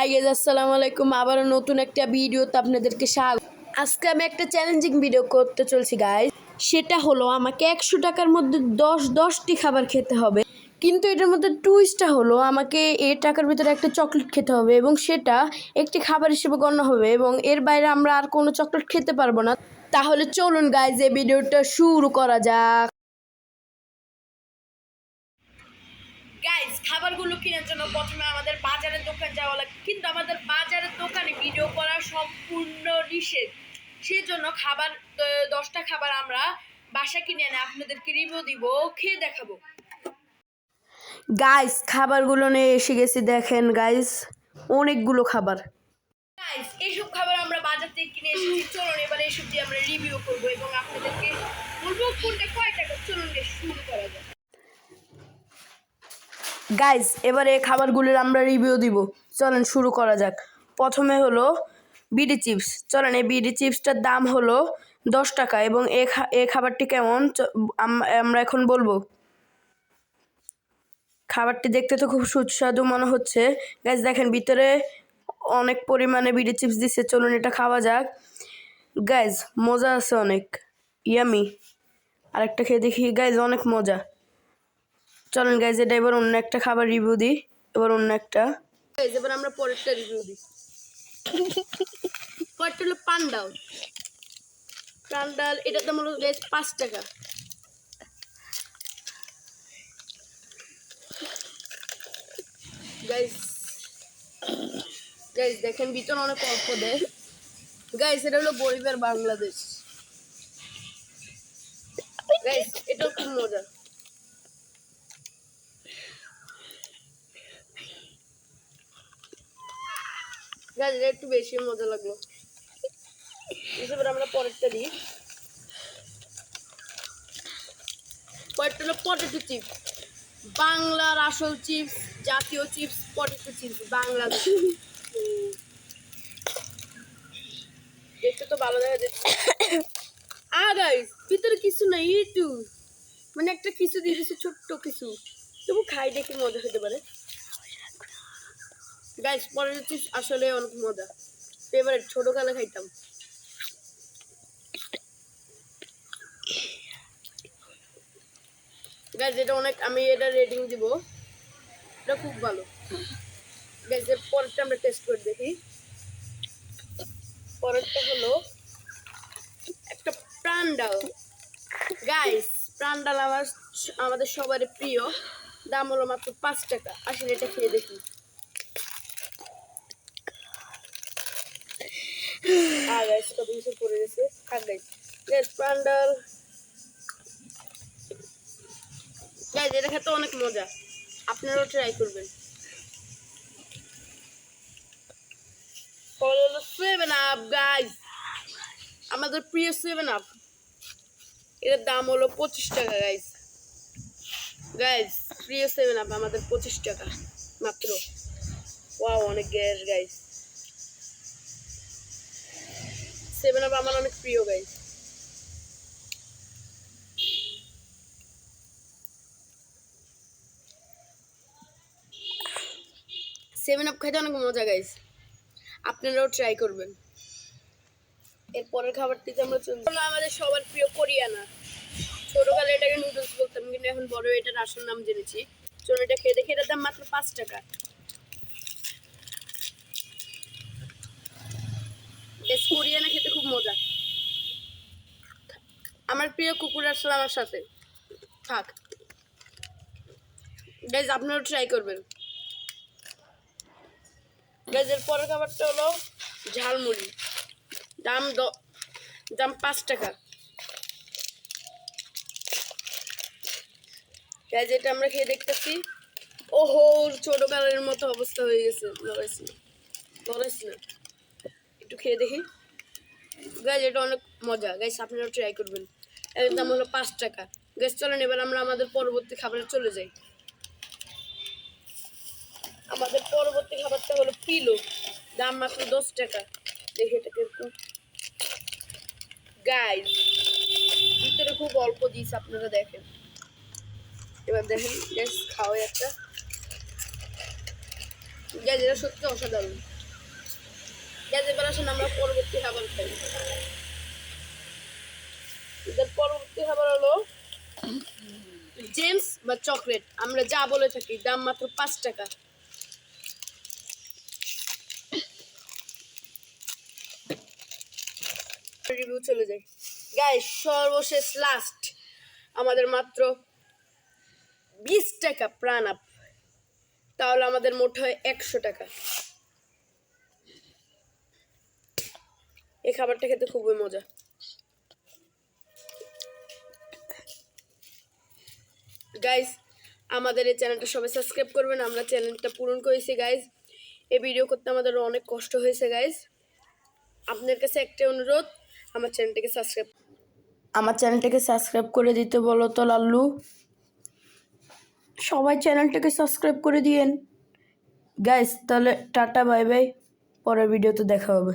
High gauge আসসালামু আলাইকুম। আবারও নতুন একটা ভিডিওতে আপনাদেরকে স্বাগত। আজকে আমি একটা চ্যালেঞ্জিং ভিডিও করতে চলছি গাইজ সেটা হলো, আমাকে একশো টাকার মধ্যে দশ, দশটি খাবার খেতে হবে। কিন্তু এটার মধ্যে টুইস্টটা হলো, আমাকে এর টাকার ভিতরে একটা চকলেট খেতে হবে এবং সেটা একটি খাবার হিসেবে গণ্য হবে এবং এর বাইরে আমরা আর কোনো চকলেট খেতে পারব না। তাহলে চলুন গাইজ এই ভিডিওটা শুরু করা যাক। গাইজ খাবারগুলো কেনার জন্য প্রথমে আমাদের বাজারের দোকান যাওয়া লাগে। কিন্তু আমাদের বাজারের দোকানে ভিডিও করা সম্পূর্ণ নিষেধ। সেজন্য খাবার দশটা খাবার আমরা বাসা কিনে এনে আপনাদেরকে রিভিউ দিব খেয়ে দেখাবো। গাইস খাবারগুলো নিয়ে এসে গেছি দেখেন গাইস অনেকগুলো খাবার। গাইস এইসব খাবার আমরা বাজার থেকে কিনে এসেছি। চলুন এবার এইসব দিয়ে আমরা রিভিউ করব এবং আপনাদেরকে বলব কোনটা কয় টাকা চলুন শুরু করা যাক। গাইজ এবারে খাবারগুলোর আমরা রিভিউ দিব। চলেন শুরু করা যাক। প্রথমে হলো বিডি চিপস। চলেন, এই বিডি চিপসটার দাম হলো দশ টাকা এবং এ খাবারটি কেমন? আমরা এখন বলব। খাবারটি দেখতে তো খুব সুস্বাদু মনে হচ্ছে। গাইজ দেখেন, ভিতরে অনেক পরিমাণে বিডি চিপস দিচ্ছে চলুন এটা খাওয়া যাক। গাইজ মজা আছে অনেক। ইয়ামি আরেকটা খেয়ে দেখি। গাইজ অনেক মজা। চলেন গাইজ এটা এবার অন্য একটা খাবার রিভিউ দিই। এবার অন্য একটা। এবার আমরা পরেরটা রিভিউ দিই। পরেরটা হলো পান্ডাল পান্ডাল এটার দাম হলো গাইজ পাঁচ টাকা। গাইজ গাইজ দেখেন ভিতর অনেক অল্প দেয়। গাইজ এটা হলো গরিবের বাংলাদেশ। গাইজ এটাও খুব মজা গাছ এটা একটু বেশি মজা লাগল। এবার আমরা পরেরটা দিই। পরেরটা হলো পটেটো চিপস বাংলার আসল চিপস জাতীয় চিপস পটেটো চিপস বাংলাদেশ। দেখতে তো ভালো দেখা যাচ্ছে। আ গাইস ভিতরে কিছু নাই একটু মানে একটা কিছু দিয়ে দিচ্ছে ছোট্ট কিছু। তবু খাই দেখে মজা হতে পারে। গাইস পরে হচ্ছে আসলে অনেক মজা। ফেভারিট ছোটকালে খাইতাম। গাইস এটা অনেক, আমি এটা রেটিং দিব। এটা খুব ভালো। গাইস এর পরেরটা আমরা টেস্ট করে দেখি। পরেরটা হলো একটা প্রাণডাল গাইস প্রাণডাল আমার, আমাদের সবার প্রিয়। দাম হলো মাত্র পাঁচ টাকা। আসলে এটা খেয়ে দেখি। আর থাক গাইস অনেক মজা। আপনারাও ট্রাই করবেন। আপ গাইস আমাদের প্রিয় সেভেন আপ এটার দাম হলো পঁচিশ টাকা গাইস গাইস প্রিয় সেভেন আপ আমাদের পঁচিশ টাকা, মাত্র। ওয়াও অনেক গ্যাস গাইস সেভেন আপ আমার অনেক প্রিয় গাইস সেভেন আপ খাইতে অনেক মজা গাইস আপনারাও ট্রাই করবেন। এরপরের খাবারটিতে আমরা চলছি হলো আমাদের সবার প্রিয় কোরিয়ানা। ছোটকালে এটাকে নুডলস বলতাম, কিন্তু এখন বড় এটার আসল নাম জেনেছি। চলুন এটা খেয়ে দেখি, এটার দাম মাত্র পাঁচ টাকা। কোরিয়ানা মজা। আমার প্রিয় কুকুর আসলে আমার সাথে। থাক। গাইজ আপনারাও ট্রাই করবেন। গাইজ এর পরের খাবারটা হলো ঝালমুড়ি। দাম দ, দাম পাঁচ টাকা। গাইজ এটা আমরা খেয়ে দেখতেছি। ওহো ছোট কালের মতো অবস্থা হয়ে গেছে। না। না। একটু খেয়ে দেখি। গাইজ এটা অনেক মজা। গাইজ আপনারা ট্রাই করবেন। এর দাম হলো পাঁচ টাকা। গ্যাস চলেন, এবার আমরা আমাদের পরবর্তী খাবারে চলে যাই। আমাদের পরবর্তী খাবারটা হলো পিলো। দাম মাত্র দশ টাকা। দেখি এটা কীরকম। গাইজ ভিতরে খুব অল্প দিয়েছে, আপনারা দেখেন। এবার দেখেন গ্যাস খাওয়াই একটা। গ্যাস এটা সত্যি অসাধারণ। গ্যাস এবার আসুন আমরা পরবর্তী খাবার খাই। পরবর্তী খাবার হলো জেমস বা চকলেট আমরা যা বলে থাকি, দাম মাত্র পাঁচ টাকা। সর্বশেষ লাস্ট আমাদের মাত্র বিশ টাকা, প্রাণ আপ। তাহলে আমাদের মোট হয় একশো টাকা। এই খাবারটা খেতে খুবই মজা। গাইস আমাদের এই চ্যানেলটা সবাই সাবস্ক্রাইব করবেন, আমরা চ্যানেলটা পূরণ করেছি গাইস এই ভিডিও করতে আমাদের অনেক কষ্ট হয়েছে গাইস আপনার কাছে একটা অনুরোধ, আমার চ্যানেলটাকে সাবস্ক্রাইব আমার চ্যানেলটাকে সাবস্ক্রাইব করে দিতে বলো তো, লাল্লু। সবাই চ্যানেলটাকে সাবস্ক্রাইব করে দিয়েন। গাইস তাহলে টাটা বাই বাই পরের ভিডিওতে দেখা হবে।